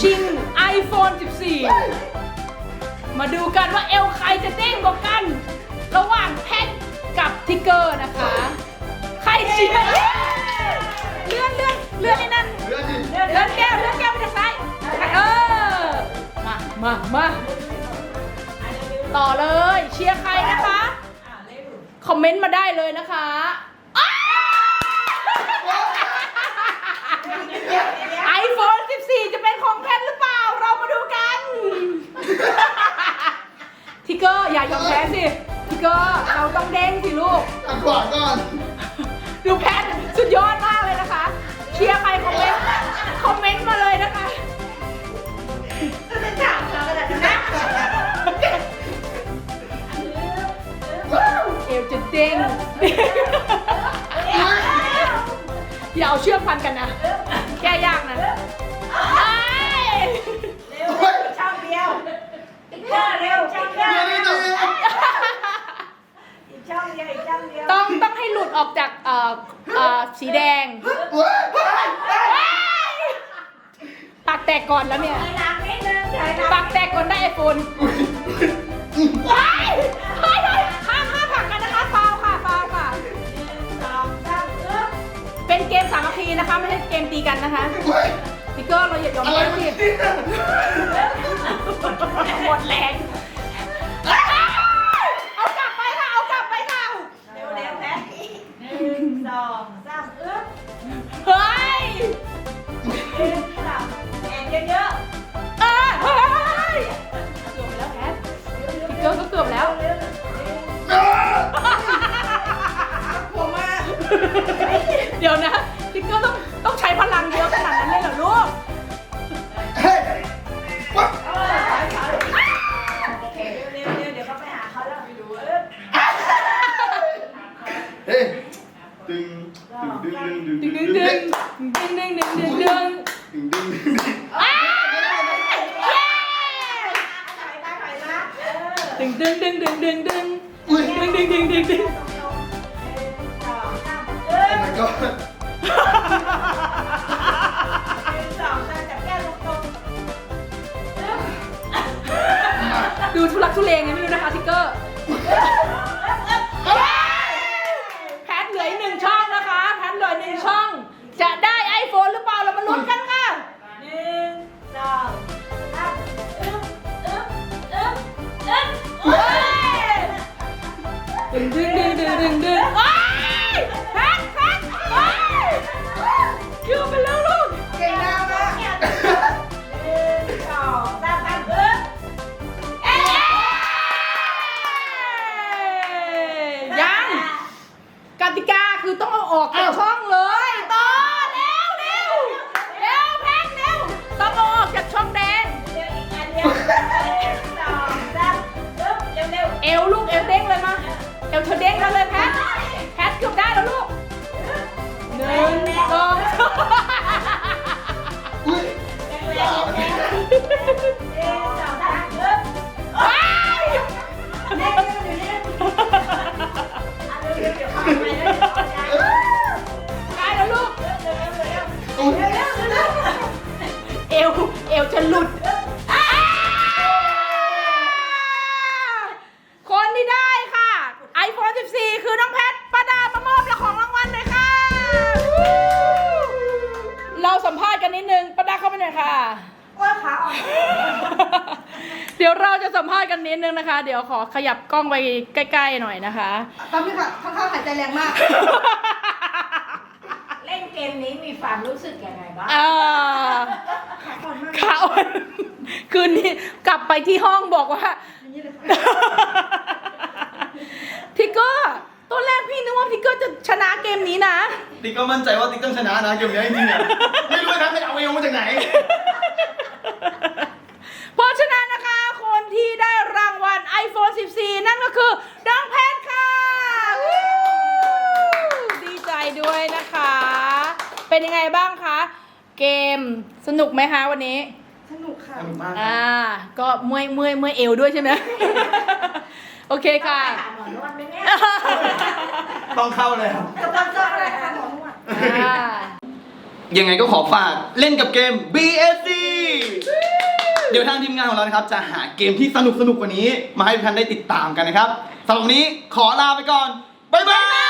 ชิง iPhone 14 มาดูกันว่าเอลใครจะเด้งกว่ากัน ระหว่างแพนกับทิกเกอร์นะคะ ใครเชียร์เลื่อนเลื่อนเลื่อนไอ้นี่นั่นเลื่อนแก้วเลื่อนแก้วไปทางซ้ายเออ มามามาต่อเลยเชียร์ใครนะคะ คอมเมนต์มาได้เลยนะคะ เป็นของแพทหรือเปล่า เรามาดูกัน ทิกเกอร์อย่ายอมแพ้สิ ทิกเกอร์เราต้องเด้งสิลูกตัดขวาก่อนดูแพทสุดยอดมากเลยนะคะ เชียร์ใครคอมเมนต์ คอมเมนต์มาเลยนะคะเอวจะเด้งอย่าเอาเชือกพันกันนะ แก้ยากนะ อกจากเอ่อเอ่อสีแดงเว้ยปากแตกก่อนแล้วเนี่ยถอยหลังนิดนึงถอยหลังปากแตกก่อนได้ไอโฟนว้ายเฮ้ยเฮ้ยห้ามห้ามผลักกันนะคะฟาวค่ะฟาวค่ะสองสามอึ๊บเป็นเกมสามัคคีนะคะ ไม่ใช่เกมตีกันนะคะเว้ยพิกเกอร์เราอย่ายอมอะไรแพ้มันสิเนี่ยห เดี๋ยวนะพิกเกอร์ต้องต้องใช้พลังเยอะขนาดนั้นเลยเหรอลูกเฮ้ยว้าๆเออถอยถอยโอเคเร็วๆเร็วๆเดี๋ยวเขาไปหาเขาแล้วไปดูอึ๊บเฮ้ยดึงดึงดึงดึงดึดึงงดึดึงงดึงดึงดึงดึงดึงดึงดึงดึงดึงอ้าวเย้ถอยมาถอยมาเออดึงดึงดึงดึงดึงดึงอุ้ยดึงดึงดึงดึงดึงสองสาม อึ๊บมันก็หนึ่งสองสามจับแก้วตรงๆอึ๊บดูทุลักทุเลไงไม่รู้นะคะทิกเกอร์แพทเหลืออีกหนึ่งช่องนะคะแพทเหลือหนึ่งช่อง จะได้ไอโฟนหรือเปล่าเรามาลุ้นกันค่ะ หนึ่งสองสามอึ๊บอึ๊บอึ๊บอึ๊บเฮ้ย ดึงดึงดึงดึงดึงดึงว้าย ออกจากช่องเล เราสัมภาษณ์กันนิดนึงป้าดาเข้าไปหน่อยค่ะ ว่าขาอ่อน เดี๋ยวเราจะสัมภาษณ์กันนิดนึงนะคะ เดี๋ยวขอขยับกล้องไปใกล้ๆหน่อยนะคะ ตอนนี้ค่ะข้างๆหายใจแรงมาก เล่นเกมนี้มีความรู้สึกยังไงบ้างอ่าขาอ่อนมากข่าวคืนนี้กลับไปที่ห้องบอกว่า อย่างนี้เลยค่ะทิกเกอร์ ตอนแรกพี่นึกว่าทิกเกอร์จะชนะเกมนี้นะ ติ๊กก็มั่นใจว่าติ๊กต้องชนะนะเกมนี้จริงๆอะไม่รู้นะไปเอาเอวมาจากไหน เพราะฉะนั้นนะคะ คนที่ได้รางวัล iPhone 14 นั่นก็คือน้องแพทค่ะวู้ดีใจด้วยนะคะ เป็นยังไงบ้างคะ เกมสนุกไหมคะวันนี้ สนุกค่ะอ่า ก็เมื่อยเมื่อยเมื่อยเอวด้วยใช่ไหม โอเคค่ะ ไปหาหมอนวดไหมเนี่ยต้องเข้าแล้วจะต้องเจาะอะไรค่ะคะหมอนวด อ่ายังไงก็ขอฝากเล่นกับเกม BSC เดี๋ยวทางทีมงานของเรานะครับ จะหาเกมที่สนุกสนุกๆกว่านี้ มาให้ทุกท่านได้ติดตามกันนะครับสำหรับวันนี้ขอลาไปก่อน บ๊ายบาย